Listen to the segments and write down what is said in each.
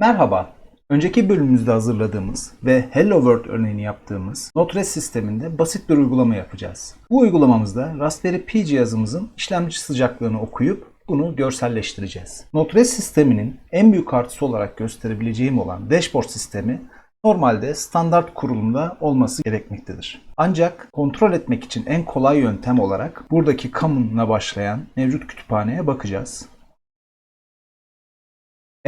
Merhaba. Önceki bölümümüzde hazırladığımız ve Hello World örneğini yaptığımız Node-RED sisteminde basit bir uygulama yapacağız. Bu uygulamamızda Raspberry Pi cihazımızın işlemci sıcaklığını okuyup bunu görselleştireceğiz. Node-RED sisteminin en büyük artısı olarak gösterebileceğim olan dashboard sistemi normalde standart kurulumda olması gerekmektedir. Ancak kontrol etmek için en kolay yöntem olarak buradaki common'la başlayan mevcut kütüphaneye bakacağız.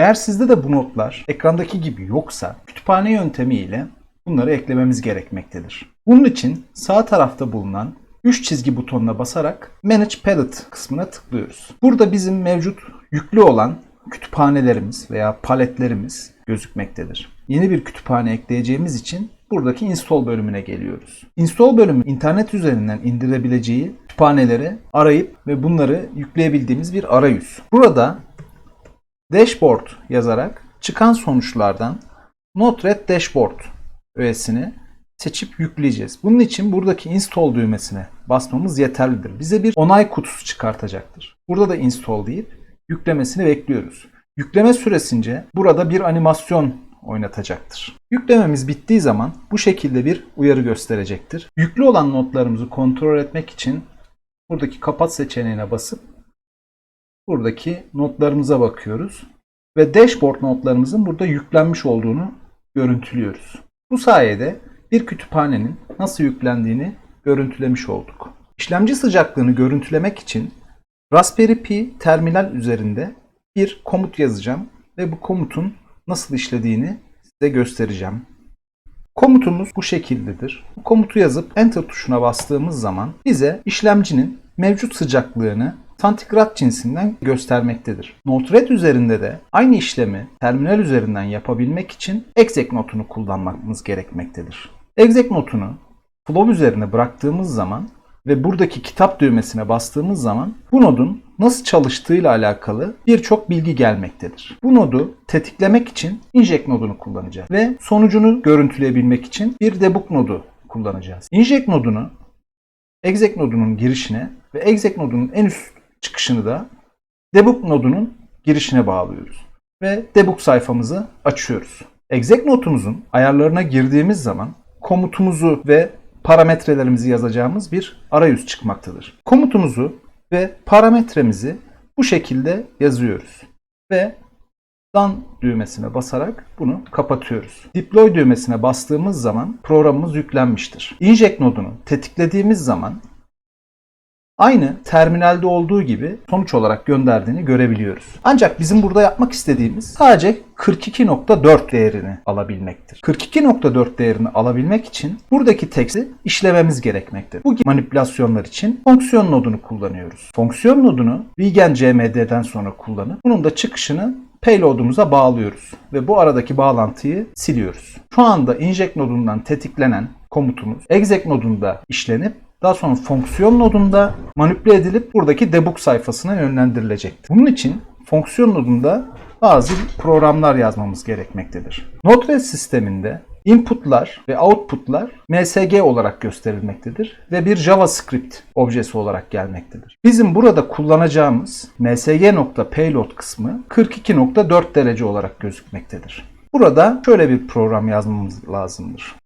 Eğer sizde de bu notlar ekrandaki gibi yoksa kütüphane yöntemiyle bunları eklememiz gerekmektedir. Bunun için sağ tarafta bulunan 3 çizgi butonuna basarak Manage Palette kısmına tıklıyoruz. Burada bizim mevcut yüklü olan kütüphanelerimiz veya paletlerimiz gözükmektedir. Yeni bir kütüphane ekleyeceğimiz için buradaki install bölümüne geliyoruz. Install bölümü internet üzerinden indirebileceği kütüphaneleri arayıp ve bunları yükleyebildiğimiz bir arayüz. Burada dashboard yazarak çıkan sonuçlardan Node-RED Dashboard öğesini seçip yükleyeceğiz. Bunun için buradaki install düğmesine basmamız yeterlidir. Bize bir onay kutusu çıkartacaktır. Burada da install deyip yüklemesini bekliyoruz. Yükleme süresince burada bir animasyon oynatacaktır. Yüklememiz bittiği zaman bu şekilde bir uyarı gösterecektir. Yüklü olan notlarımızı kontrol etmek için buradaki kapat seçeneğine basıp buradaki notlarımıza bakıyoruz ve dashboard notlarımızın burada yüklenmiş olduğunu görüntülüyoruz. Bu sayede bir kütüphanenin nasıl yüklendiğini görüntülemiş olduk. İşlemci sıcaklığını görüntülemek için Raspberry Pi terminal üzerinde bir komut yazacağım ve bu komutun nasıl işlediğini size göstereceğim. Komutumuz bu şekildedir. Bu komutu yazıp Enter tuşuna bastığımız zaman bize işlemcinin mevcut sıcaklığını santigrat cinsinden göstermektedir. Node-RED üzerinde de aynı işlemi terminal üzerinden yapabilmek için exec notunu kullanmamız gerekmektedir. Exec notunu flow üzerine bıraktığımız zaman ve buradaki kitap düğmesine bastığımız zaman bu nodun nasıl çalıştığıyla alakalı birçok bilgi gelmektedir. Bu nodu tetiklemek için inject nodunu kullanacağız ve sonucunu görüntüleyebilmek için bir debug nodu kullanacağız. Inject nodunu exec nodunun girişine ve exec nodunun en üst çıkışını da debug nodunun girişine bağlıyoruz. Ve debug sayfamızı açıyoruz. Exec notumuzun ayarlarına girdiğimiz zaman komutumuzu ve parametrelerimizi yazacağımız bir arayüz çıkmaktadır. Komutumuzu ve parametremizi bu şekilde yazıyoruz. Ve Done düğmesine basarak bunu kapatıyoruz. Deploy düğmesine bastığımız zaman programımız yüklenmiştir. Inject nodunu tetiklediğimiz zaman aynı terminalde olduğu gibi sonuç olarak gönderdiğini görebiliyoruz. Ancak bizim burada yapmak istediğimiz sadece 42.4 değerini alabilmektir. 42.4 değerini alabilmek için buradaki teksti işlememiz gerekmektedir. Bu manipülasyonlar için fonksiyon nodunu kullanıyoruz. Fonksiyon nodunu Vegan CMD'den sonra kullanıp bunun da çıkışını payload'umuza bağlıyoruz ve bu aradaki bağlantıyı siliyoruz. Şu anda inject nodundan tetiklenen komutumuz exec nodunda işlenip daha sonra fonksiyon nodunda manipüle edilip buradaki debug sayfasına yönlendirilecektir. Bunun için fonksiyon nodunda bazı programlar yazmamız gerekmektedir. Node-RED sisteminde inputlar ve outputlar MSG olarak gösterilmektedir ve bir JavaScript objesi olarak gelmektedir. Bizim burada kullanacağımız msg.payload kısmı 42.4 derece olarak gözükmektedir. Burada şöyle bir program yazmamız lazımdır.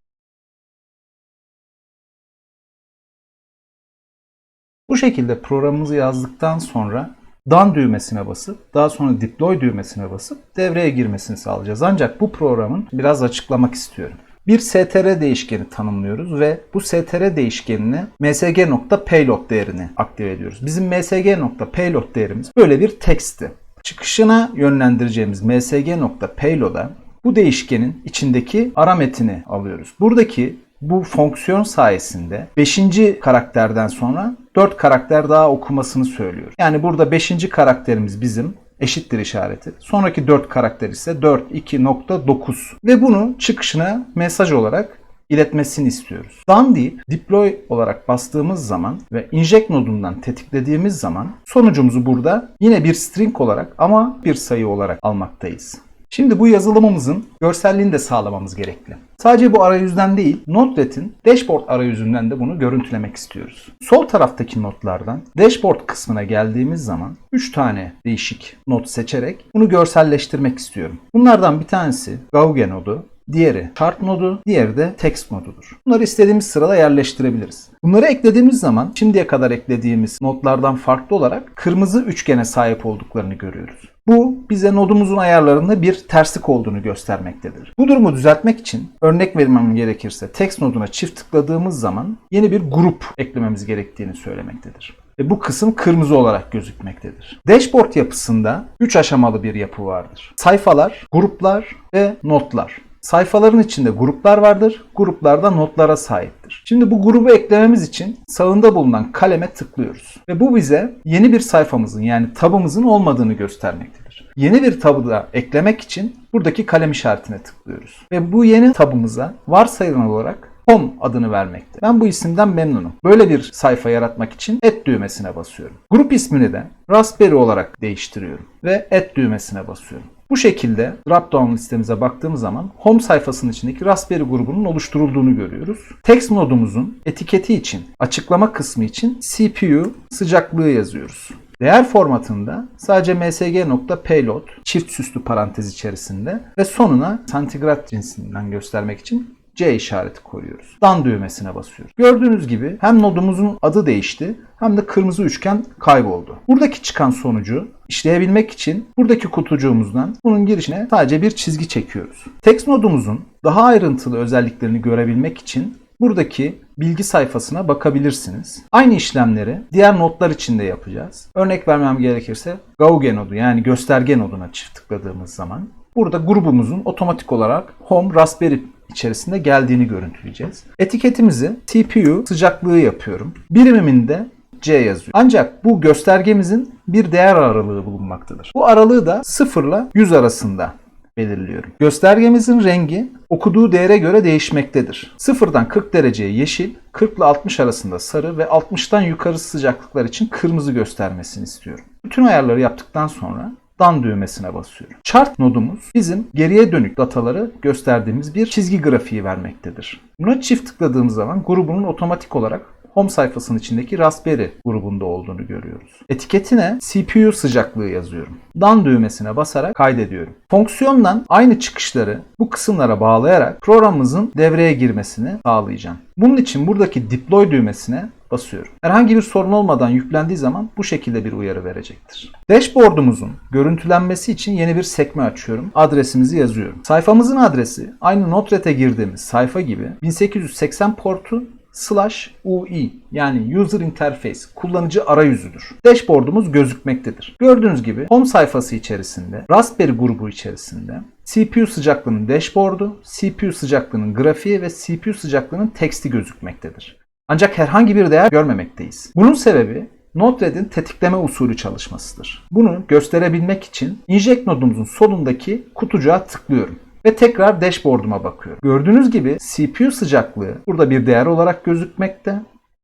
Bu şekilde programımızı yazdıktan sonra Done düğmesine basıp daha sonra Deploy düğmesine basıp devreye girmesini sağlayacağız. Ancak bu programın biraz açıklamak istiyorum. Bir str değişkeni tanımlıyoruz ve bu str değişkenine msg.payload değerini aktive ediyoruz. Bizim msg.payload değerimiz böyle bir teksti. Çıkışına yönlendireceğimiz msg.payload'a bu değişkenin içindeki ara metini alıyoruz. Buradaki bu fonksiyon sayesinde 5. karakterden sonra 4 karakter daha okumasını söylüyor. Yani burada 5. karakterimiz bizim eşittir işareti. Sonraki 4 karakter ise 4.2.9 ve bunu çıkışına mesaj olarak iletmesini istiyoruz. Done deyip deploy olarak bastığımız zaman ve inject nodundan tetiklediğimiz zaman sonucumuzu burada yine bir string olarak ama bir sayı olarak almaktayız. Şimdi bu yazılımımızın görselliğini de sağlamamız gerekli. Sadece bu arayüzden değil, Node.RED'in dashboard arayüzünden de bunu görüntülemek istiyoruz. Sol taraftaki notlardan dashboard kısmına geldiğimiz zaman 3 tane değişik not seçerek bunu görselleştirmek istiyorum. Bunlardan bir tanesi Gauge nodu, Diğeri chart nodu, diğeri de text nodudur. Bunları istediğimiz sırada yerleştirebiliriz. Bunları eklediğimiz zaman şimdiye kadar eklediğimiz notlardan farklı olarak kırmızı üçgene sahip olduklarını görüyoruz. Bu bize nodumuzun ayarlarında bir terslik olduğunu göstermektedir. Bu durumu düzeltmek için örnek vermem gerekirse text noduna çift tıkladığımız zaman yeni bir grup eklememiz gerektiğini söylemektedir. Ve bu kısım kırmızı olarak gözükmektedir. Dashboard yapısında 3 aşamalı bir yapı vardır. Sayfalar, gruplar ve notlar. Sayfaların içinde gruplar vardır. Gruplarda notlara sahiptir. Şimdi bu grubu eklememiz için sağında bulunan kaleme tıklıyoruz. Ve bu bize yeni bir sayfamızın yani tabımızın olmadığını göstermektedir. Yeni bir tabı da eklemek için buradaki kalem işaretine tıklıyoruz. Ve bu yeni tabımıza varsayılan olarak Home adını vermekte. Ben bu isimden memnunum. Böyle bir sayfa yaratmak için Add düğmesine basıyorum. Grup ismini de Raspberry olarak değiştiriyorum ve Add düğmesine basıyorum. Bu şekilde drop-down listemize baktığımız zaman Home sayfasının içindeki Raspberry grubunun oluşturulduğunu görüyoruz. Text nodumuzun etiketi için, açıklama kısmı için CPU sıcaklığı yazıyoruz. Değer formatında sadece msg.payload çift süslü parantez içerisinde ve sonuna santigrat cinsinden göstermek için C işareti koyuyoruz. Dan düğmesine basıyoruz. Gördüğünüz gibi hem nodumuzun adı değişti hem de kırmızı üçgen kayboldu. Buradaki çıkan sonucu işleyebilmek için buradaki kutucuğumuzdan bunun girişine sadece bir çizgi çekiyoruz. Text nodumuzun daha ayrıntılı özelliklerini görebilmek için buradaki bilgi sayfasına bakabilirsiniz. Aynı işlemleri diğer notlar için de yapacağız. Örnek vermem gerekirse Gauge nodu yani gösterge noduna çift tıkladığımız zaman burada grubumuzun otomatik olarak Home Raspberry içerisinde geldiğini görüntüleyeceğiz. Etiketimizi CPU sıcaklığı yapıyorum. Birimiminde C yazıyor. Ancak bu göstergemizin bir değer aralığı bulunmaktadır. Bu aralığı da 0 ile 100 arasında belirliyorum. Göstergemizin rengi okuduğu değere göre değişmektedir. 0'dan 40 dereceye yeşil, 40 ile 60 arasında sarı ve 60'tan yukarı sıcaklıklar için kırmızı göstermesini istiyorum. Bütün ayarları yaptıktan sonra Dan düğmesine basıyorum. Chart nodumuz bizim geriye dönük dataları gösterdiğimiz bir çizgi grafiği vermektedir. Buna çift tıkladığımız zaman grubunun otomatik olarak Home sayfasının içindeki Raspberry grubunda olduğunu görüyoruz. Etiketine CPU sıcaklığı yazıyorum. Dan düğmesine basarak kaydediyorum. Fonksiyondan aynı çıkışları bu kısımlara bağlayarak programımızın devreye girmesini sağlayacağım. Bunun için buradaki deploy düğmesine basıyorum. Herhangi bir sorun olmadan yüklendiği zaman bu şekilde bir uyarı verecektir. Dashboard'umuzun görüntülenmesi için yeni bir sekme açıyorum. Adresimizi yazıyorum. Sayfamızın adresi aynı Node.RED'e girdiğimiz sayfa gibi 1880 portu slash UI yani User Interface kullanıcı arayüzüdür. Dashboard'umuz gözükmektedir. Gördüğünüz gibi home sayfası içerisinde Raspberry grubu içerisinde CPU sıcaklığının dashboard'u, CPU sıcaklığının grafiği ve CPU sıcaklığının teksti gözükmektedir. Ancak herhangi bir değer görmemekteyiz. Bunun sebebi Node-RED'in tetikleme usulü çalışmasıdır. Bunu gösterebilmek için inject nodumuzun solundaki kutucuğa tıklıyorum ve tekrar dashboard'uma bakıyorum. Gördüğünüz gibi CPU sıcaklığı burada bir değer olarak gözükmekte.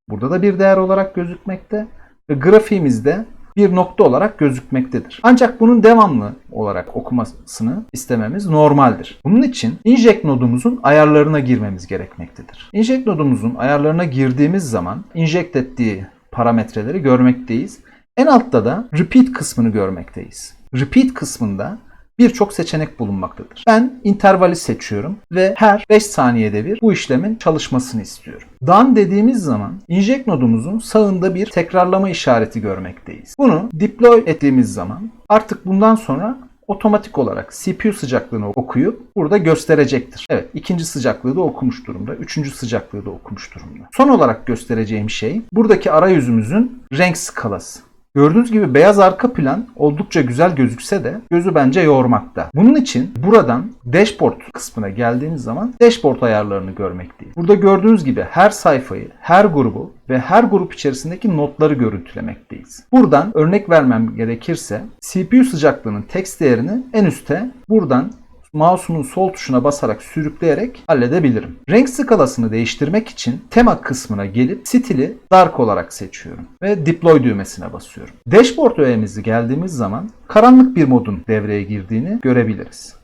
Burada da bir değer olarak gözükmekte ve grafiğimizde bir nokta olarak gözükmektedir. Ancak bunun devamlı olarak okumasını istememiz normaldir. Bunun için inject nodumuzun ayarlarına girmemiz gerekmektedir. Inject nodumuzun ayarlarına girdiğimiz zaman inject ettiği parametreleri görmekteyiz. En altta da repeat kısmını görmekteyiz. Repeat kısmında birçok seçenek bulunmaktadır. Ben intervali seçiyorum ve her 5 saniyede bir bu işlemin çalışmasını istiyorum. Done dediğimiz zaman inject nodumuzun sağında bir tekrarlama işareti görmekteyiz. Bunu deploy ettiğimiz zaman artık bundan sonra otomatik olarak CPU sıcaklığını okuyup burada gösterecektir. Evet ikinci sıcaklığı da okumuş durumda. Üçüncü sıcaklığı da okumuş durumda. Son olarak göstereceğim şey buradaki arayüzümüzün renk skalası. Gördüğünüz gibi beyaz arka plan oldukça güzel gözükse de gözü bence yormakta. Bunun için buradan dashboard kısmına geldiğiniz zaman dashboard ayarlarını görmekteyiz. Burada gördüğünüz gibi her sayfayı, her grubu ve her grup içerisindeki notları görüntülemekteyiz. Buradan örnek vermem gerekirse CPU sıcaklığının text değerini en üste buradan mouse'umun sol tuşuna basarak sürükleyerek halledebilirim. Renk skalasını değiştirmek için tema kısmına gelip stili dark olarak seçiyorum ve deploy düğmesine basıyorum. Dashboard öğemizi geldiğimiz zaman karanlık bir modun devreye girdiğini görebiliriz.